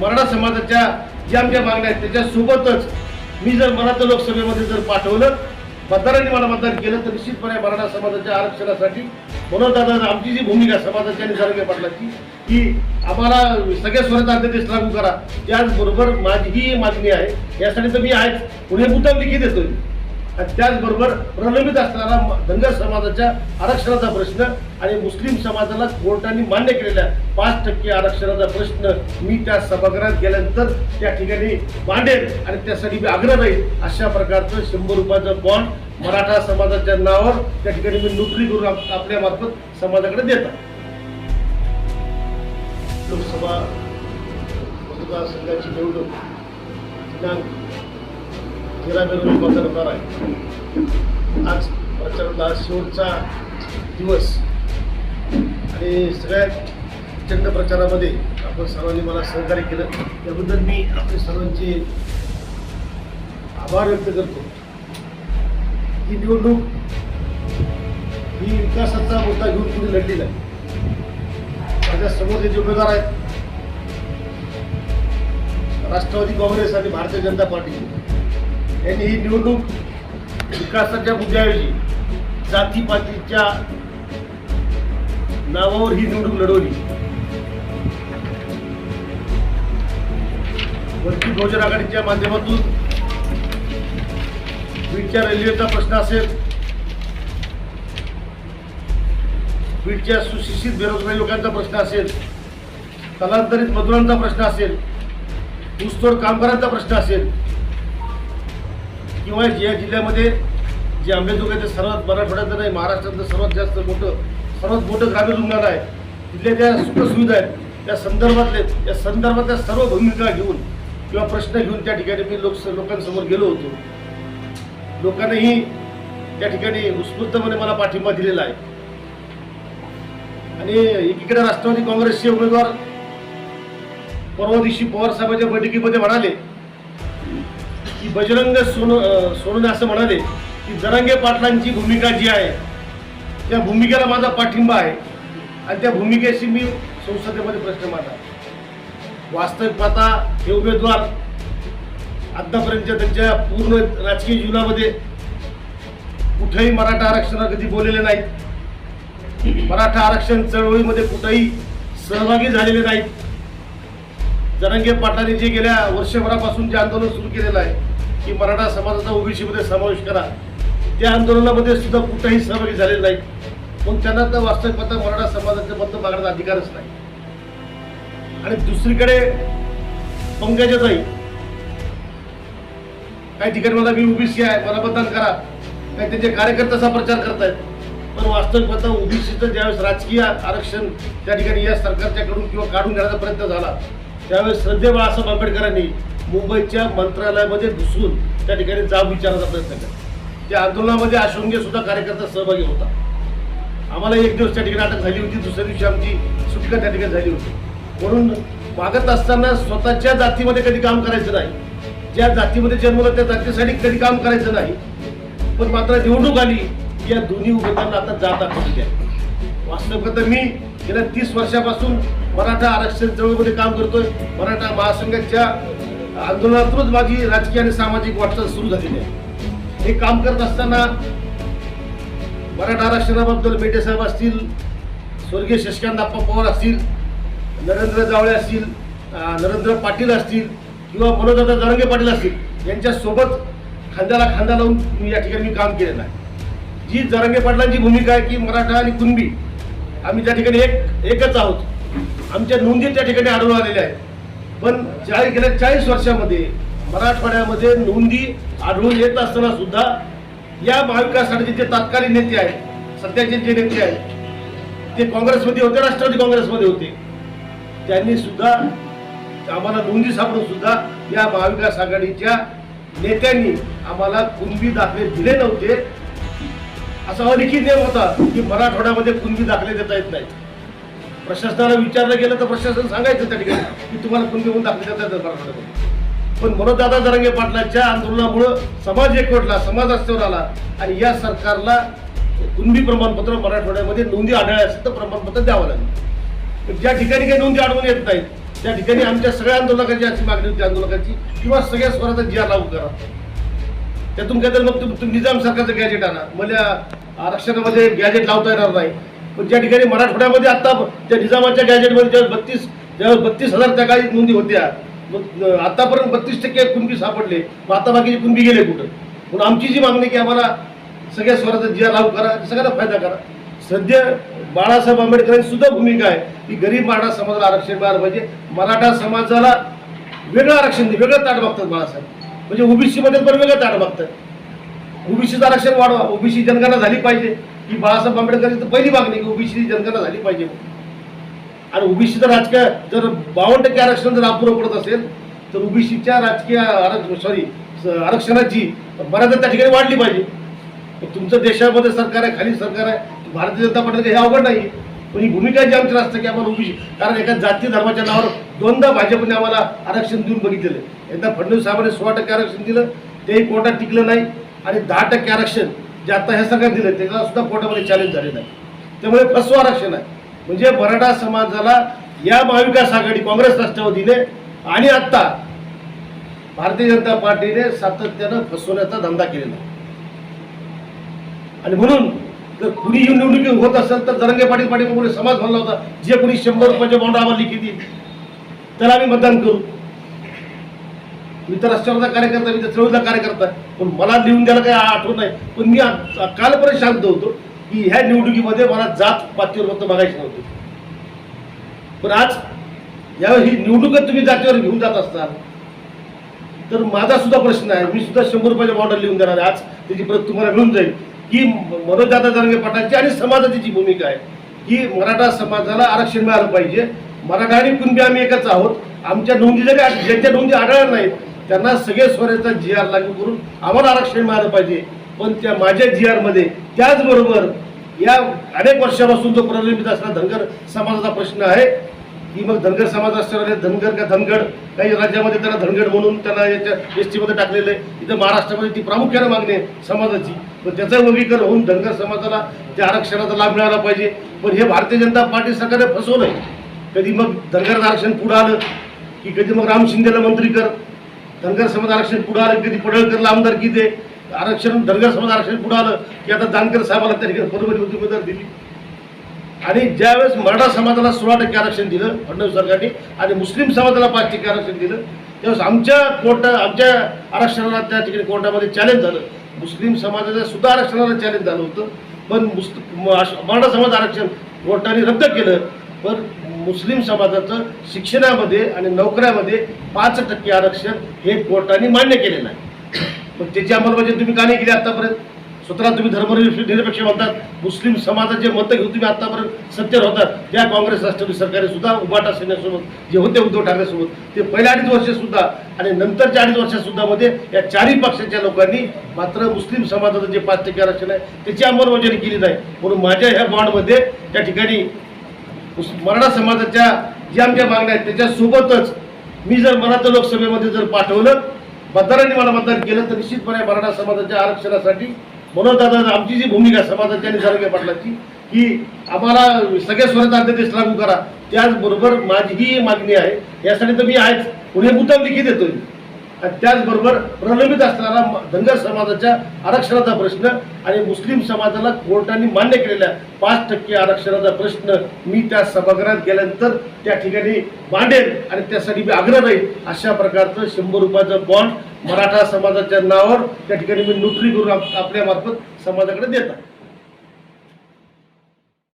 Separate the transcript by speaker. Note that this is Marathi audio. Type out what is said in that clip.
Speaker 1: मराठा समाजाच्या ज्या आमच्या मागण्या आहेत त्याच्यासोबतच मी जर मराठा लोकसभेमध्ये जर पाठवलं मतदारांनी मला मतदान केलं तर निश्चितपणे मराठा समाजाच्या आरक्षणासाठी म्हणून दादा आमची जी भूमिका समाजाच्या निसर्ग पाटलाची की आम्हाला सगळ्या स्वरात अध्यादेश लागू करा. त्याचबरोबर माझी ही मागणी आहे यासाठी तर मी आहेच पुढे मुद्दाम लिखित येतोय. आणि त्याचबरोबर प्रलंबित असणारा धनगर समाजाच्या आरक्षणाचा प्रश्न आणि मुस्लिम समाजाला कोर्टाने मान्य केलेल्या पाच टक्के आरक्षणाचा प्रश्न मी त्या सभागृहात गेल्यानंतर त्या ठिकाणी मांडेल आणि त्यासाठी मी आग्रह राहील अशा प्रकारचं शंभर रुपयाचं बॉन्ड मराठा समाजाच्या नावावर त्या ठिकाणी मी नोटरी करून आपल्या मार्फत समाजाकडे देतो. लोकसभा मतदारसंघाची निवडणूक दिनांक तेरा मे आहे. आज प्रचारातला आज शेवटचा दिवस. आणि सगळ्यात प्रचंड प्रचारामध्ये आपण सर्वांनी मला सहकार्य केलं. त्याबद्दल मी आपले सर्वांचे आभार व्यक्त करतो. ही निवडणूक ही विकासाचा मुद्दा घेऊन तुम्ही लढलेला आहे. माझ्यासमोर जे उमेदवार आहेत राष्ट्रवादी काँग्रेस आणि भारतीय जनता पार्टी. यांनी ही निवडणूक विकासाच्या मुद्द्याऐवजी जातीपातीच्या नावावर ही निवडणूक लढवली. वंचित बहुजन आघाडीच्या माध्यमातून बीडच्या रेल्वेचा प्रश्न असेल बीडच्या सुशिक्षित बेरोजगारी लोकांचा प्रश्न असेल स्थलांतरित मजुरांचा प्रश्न असेल ऊसतोड कामगारांचा प्रश्न असेल किंवा या जिल्ह्यामध्ये जे अंबेजोगाई ते सर्वात मराठवाड्यात नाही. महाराष्ट्रातलं सर्वात जास्त मोठं सर्वात मोठं ग्रामीण रुग्णालय आहे. तिथल्या ज्या सुखसुविधा आहेत त्या संदर्भातले या संदर्भातल्या सर्व भूमिका घेऊन किंवा प्रश्न घेऊन त्या ठिकाणी मी लोक लोकांसमोर गेलो होतो. लोकांनीही त्या ठिकाणी उत्स्फूर्तपणे मला पाठिंबा दिलेला आहे. आणि एकीकडे राष्ट्रवादी काँग्रेसचे उमेदवार परवा दिवशी पवार साहेबांच्या बैठकीमध्ये म्हणाले की बजरंग सोन अं, असं म्हणाले की जरांगे पाटलांची भूमिका जी आहे त्या भूमिकेला माझा पाठिंबा आहे. आणि त्या भूमिकेशी मी संसदेमध्ये प्रश्न मांडला वास्तविक पाहता हे उमेदवार आत्तापर्यंत त्यांच्या पूर्ण राजकीय जीवनामध्ये कुठेही मराठा आरक्षणावर कधी बोललेले नाहीत. मराठा आरक्षण चळवळीमध्ये कुठेही सहभागी झालेले नाहीत. जरंगे पाटलांनी जे गेल्या वर्षभरापासून जे आंदोलन सुरू केलेलं आहे की मराठा समाजाचा ओबीसीमध्ये समावेश करा. त्या आंदोलनामध्ये सुद्धा कुठेही सहभागी झालेले नाहीत. पण त्यांना तर वास्तविक पाहता मराठा समाजाचे मत मागण्याचा अधिकारच नाही. आणि दुसरीकडे पंकजाताई काही ठिकाणी मला मी ओबीसी आहे मला मतदान करा. काही त्यांचे कार्यकर्त्याचा प्रचार करतायत. पण वास्तविक पाहता ओबीसीचं ज्यावेळेस राजकीय आरक्षण त्या ठिकाणी या सरकारच्याकडून किंवा काढून घेण्याचा प्रयत्न झाला त्यावेळेस श्रद्धे बाळासाहेब आंबेडकरांनी मुंबईच्या मंत्रालयामध्ये घुसून त्या ठिकाणी जाब विचारायचा प्रयत्न केला. त्या आंदोलनामध्ये आशुंगे सुद्धा कार्यकर्ता सहभागी होता. आम्हाला एक दिवस त्या ठिकाणी अटक झाली होती दुसऱ्या दिवशी आमची सुटका त्या ठिकाणी झाली होती. म्हणून मागत असताना स्वतःच्या जातीमध्ये कधी काम करायचं नाही. ज्या जातीमध्ये जन्मलं त्या जातीसाठी कधी काम करायचं नाही. पण मात्र निवडणूक आली की या दोन्ही उमेदवारांना आता जात दाखवली आहे. वास्तविकता मी गेल्या तीस वर्षापासून मराठा आरक्षण चळवळीमध्ये काम करतोय. मराठा महासंघाच्या आंदोलनातूनच माझी राजकीय आणि सामाजिक वाटचाल सुरू झालेली आहे. हे काम करत असताना मराठा आरक्षणाबद्दल बेटे साहेब असतील स्वर्गीय शशिकांत आप्पा पवार असतील नरेंद्र जावळे असतील नरेंद्र पाटील असतील किंवा मनोजदा जरंगे पाटील असतील यांच्यासोबत खांद्याला खांदा लावून मी या ठिकाणी मी काम केलेलं आहे. जी जरंगे पाटलांची भूमिका आहे की मराठा आणि कुणबी आम्ही त्या ठिकाणी एक एकच आहोत. आमच्या नोंदी त्या ठिकाणी आढळून आलेल्या आहेत. पण चाळीस गेल्या चाळीस वर्षामध्ये मराठवाड्यामध्ये नोंदी आढळून येत असताना सुद्धा या महाविकास आघाडीचे जे तात्कालीन नेते आहेत सध्याचे जे नेते आहेत ते काँग्रेसमध्ये होते राष्ट्रवादी काँग्रेसमध्ये होते. त्यांनी सुद्धा आम्हाला नोंदी सापडून सुद्धा या महाविकास आघाडीच्या नेत्यांनी आम्हाला कुणबी दाखले दिले नव्हते. असा अलिखित नियम होता की मराठवाड्यामध्ये कुणबी दाखले देता येत नाहीत प्रशासनाला विचारलं गेलं तर प्रशासन सांगायचं त्या ठिकाणी की तुम्हाला कुणबी घेऊन दाखल देता येतात पण मनोजदादा जरंगे पाटलाच्या आंदोलनामुळं समाज एकवटला समाज रस्त्यावर आला आणि या सरकारला कुणबी प्रमाणपत्र मराठवाड्यामध्ये नोंदी आढळल्या असेल तर प्रमाणपत्र द्यावं लागेल. ज्या ठिकाणी काही नोंदी आढळून येत नाहीत त्या ठिकाणी आमच्या सगळ्या आंदोलकांची अशी मागणी होती आंदोलकांची किंवा सगळ्या स्वराचा जिया लागू करा. त्यातून काहीतरी मग तुम्ही तुम्ही निजाम सरकारचं गॅजेट आणा. मला आरक्षणामध्ये गॅजेट लावता येणार नाही. पण ज्या ठिकाणी मराठवाड्यामध्ये आता त्या निजामाच्या गॅजेटमध्ये ज्या बत्तीस ज्यावेळेस बत्तीस हजार त्या काही नोंदी होत्या मग आतापर्यंत बत्तीस टक्के कुणबी सापडले मग आता बाकीचे कुणबी गेले कुठं? म्हणून आमची जी मागणी की आम्हाला सगळ्या स्वराचा जिया लागू करा सगळ्यांना फायदा करा. सध्या बाळासाहेब आंबेडकरांची सुद्धा भूमिका आहे की गरीब मराठा समाजाला आरक्षण मिळालं पाहिजे. मराठा समाजाला वेगळं आरक्षण दे वेगळं ताट मागतात बाळासाहेब. म्हणजे ओबीसीमध्ये पण वेगळं ताट बघतात ओबीसीचं आरक्षण वाढवा. ओबीसी जनगणना झाली पाहिजे. ही बाळासाहेब आंबेडकरांची तर पहिली मागणी की ओबीसी जनगणना झाली पाहिजे. आणि ओबीसीचं राजकीय जर बावन्न टक्के आरक्षण जर अपुरं पडत असेल तर ओबीसीच्या राजकीय आरक्षण सॉरी आरक्षणाची बऱ्याचदा त्या ठिकाणी वाढली पाहिजे. तुमचं देशामध्ये सरकार आहे खाली सरकार आहे भारतीय जनता पार्टीचं हे अवघड नाही. पण ही भूमिका जी आमची असते की आम्हाला ओबीसी कारण एका जाती धर्माच्या नावावर दोनदा भाजपने आम्हाला आरक्षण देऊन बघितलेलं एकदा फडणवीस साहेबांनी सोळा टक्के आरक्षण दिलं तेही कोर्टात टिकलं नाही. आणि दहा टक्के आरक्षण जे आता हे सगळं दिलं त्याला सुद्धा कोर्टामध्ये चॅलेंज झालेलं आहे त्यामुळे फसवं आरक्षण आहे. म्हणजे मराठा समाजाला या महाविकास आघाडी काँग्रेस राष्ट्रवादीने आणि आत्ता भारतीय जनता पार्टीने सातत्यानं फसवण्याचा धंदा केलेला आणि म्हणून जर कुणी ही निवडणुकी होत असेल तर जरंगे पाटील पाटील समाज म्हणला होता जे कुणी शंभर रुपयाचे बॉन्ड आम्हाला लिखित देईल त्याला आम्ही मतदान करू. मी तर राष्ट्रवादा कार्यकर्ता मी तर चळवळीचा कार्यकर्ता. आहे. पण मला लिहून द्यायला काही आठवत नाही. पण मी कालपर्यंत शांत होतो की ह्या निवडणुकीमध्ये मला जात पातळीवर फक्त बघायची नव्हती. पण आज यावेळी ही निवडणूक तुम्ही जातीवर घेऊन जात असताल तर माझा सुद्धा प्रश्न आहे. मी सुद्धा शंभर रुपयाच्या बॉर्डर लिहून देणार आज त्याची प्रत तुम्हाला मिळून जाईल की मनोजदादा जरंगे पाटलांची आणि समाजाची जी भूमिका आहे की मराठा समाजाला आरक्षण मिळालं पाहिजे. मराठा आणि कुणबी आम्ही एकच आहोत. आमच्या नोंदी जरी ज्यांच्या नोंदी आढळल्या नाहीत त्यांना सगळे स्वराचा जी आर लागू करून आम्हाला आरक्षण मिळालं पाहिजे. पण त्या माझ्या जी आरमध्ये त्याचबरोबर या अनेक वर्षापासून जो प्रलंबित असणारा धनगर समाजाचा प्रश्न आहे. की मग धनगर समाज असणारे धनगर का धनगड? काही राज्यामध्ये त्यांना धनगड म्हणून त्यांना याच्या एस टीमध्ये टाकलेलं आहे. इथं महाराष्ट्रामध्ये ती प्रामुख्याने मागणी आहे समाजाची. पण त्याचं वर्गीकरण होऊन धनगर समाजाला त्या आरक्षणाचा लाभ मिळाला पाहिजे. पण हे भारतीय जनता पार्टी सरकारने फसवलं कधी मग धनगर आरक्षण पुढं आलं? की कधी मग राम शिंदेला मंत्री कर? धनगर समाज आरक्षण पुढं आलं? कधी पडळकरला आमदारकी दे आरक्षण धनगर समाज आरक्षण पुढं आलं? की आता जानकर साहेबाला त्या ठिकाणी परभणी उमेदवार दिली. आणि ज्यावेळेस मराठा समाजाला सोळा टक्के आरक्षण दिलं फडणवीस सरकारने आणि मुस्लिम समाजाला पाच टक्के आरक्षण दिलं त्यावेळेस आमच्या कोर्टा आमच्या आरक्षणाला त्या ठिकाणी कोर्टामध्ये चॅलेंज झालं. मुस्लिम समाजाच्या सुद्धा आरक्षणाला चॅलेंज झालं होतं. पण मुस मराठा समाज आरक्षण कोर्टाने रद्द केलं. पण मुस्लिम समाजाचं शिक्षणामध्ये आणि नोकऱ्यामध्ये पाच टक्के आरक्षण हे कोर्टाने मान्य केलेलं आहे. पण त्याची अंमलबजावणी तुम्ही का नाही केली आतापर्यंत? स्वतः तुम्ही धर्मनिरपेक्ष म्हणतात. मुस्लिम समाजाचे मतं घेऊन तुम्ही आतापर्यंत सत्तेवर होतात. त्या काँग्रेस राष्ट्रवादी सरकारने सुद्धा उभाटा सेनेसोबत जे होते उद्धव ठाकरेसोबत ते पहिल्या अडीच वर्ष सुद्धा आणि नंतरच्या अडीच वर्षात सुद्धा मध्ये या चारही पक्षाच्या लोकांनी मात्र मुस्लिम समाजाचं जे पाच टक्के आरक्षण आहे त्याची अंमलबजावणी केली नाही. म्हणून माझ्या ह्या बॉन्डमध्ये त्या ठिकाणी मराठा समाजाच्या ज्या आमच्या मागण्या आहेत त्याच्यासोबतच मी जर मराठा लोकसभेमध्ये जर पाठवलं मतदारांनी मला मतदान केलं तर निश्चितपणे मराठा समाजाच्या आरक्षणासाठी दादा आमची जी भूमिका समाजाच्या समाजाची आणि जरंगे पाटलाची की आम्हाला सगळ्या स्वरात अध्यादेश लागू करा. त्याचबरोबर माझीही मागणी आहे. यासाठी तर मी आहेच पुढे मुद्दाम लिखित देतोय त्याचबरोबर प्रलंबित असणारा धनगर समाजाच्या आरक्षणाचा प्रश्न आणि मुस्लिम समाजाला कोर्टाने मान्य केलेल्या पाच टक्के आरक्षणाचा प्रश्न मी त्या सभागृहात गेल्यानंतर त्या ठिकाणी मांडेल आणि त्यासाठी मी आग्रह राहील अशा प्रकारचं शंभर रुपयाचं बॉन्ड मराठा समाजाच्या नावावर त्या ठिकाणी मी नोकरी करून आपल्यामार्फत आपल्या मार्फत समाजाकडे देतात